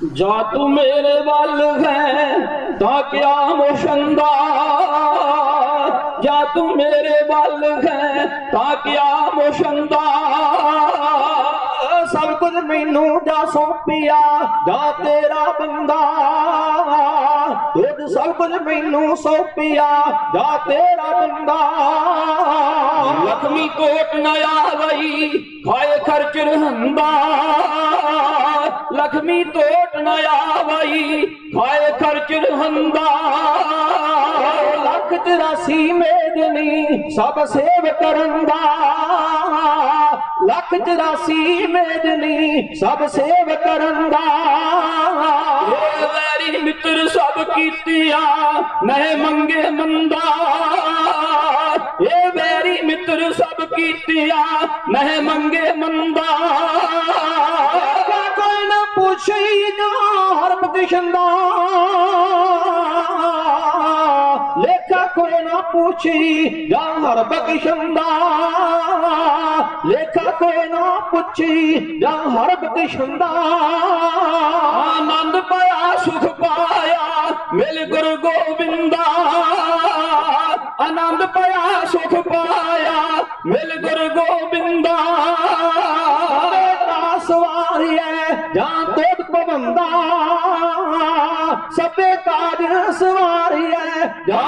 جا تو میرے والد ہیں تا کیا مشندہ جا تو میرے والد ہیں تا کیا مشندہ سب کچھ مینو جا سوپیا جا تیرا بندہ۔ تجھ سب کچھ مینو سوپیا جا تیرا بندہ۔ لکھمی کوٹ نیا وئی، کھائے خرچ رہندہ زخمی توٹ نیا آوائی۔ کھائے کر چرہندہ لکھ تراسی میں میدنی سب سیو کرندہ لکھ تراسی میں میدنی سب سیو کرندہ غیری مطر سب کیتیا، میں منگے مندہ اے میری متر سب کیتیا، میں منگے مندہ جہاں حرب کشندہ لیکھا کوئی نہ پوچھی جا حرب کشندہ لیکھا کوئی نہ پوچھی جا حرب کشندہ آنند پایا سکھ پایا مل گر گوبندہ آنند پایا سکھ پایا مل گر گوبندہ سواری ہے جہاں تو بندہ سب کار سواری ہے جا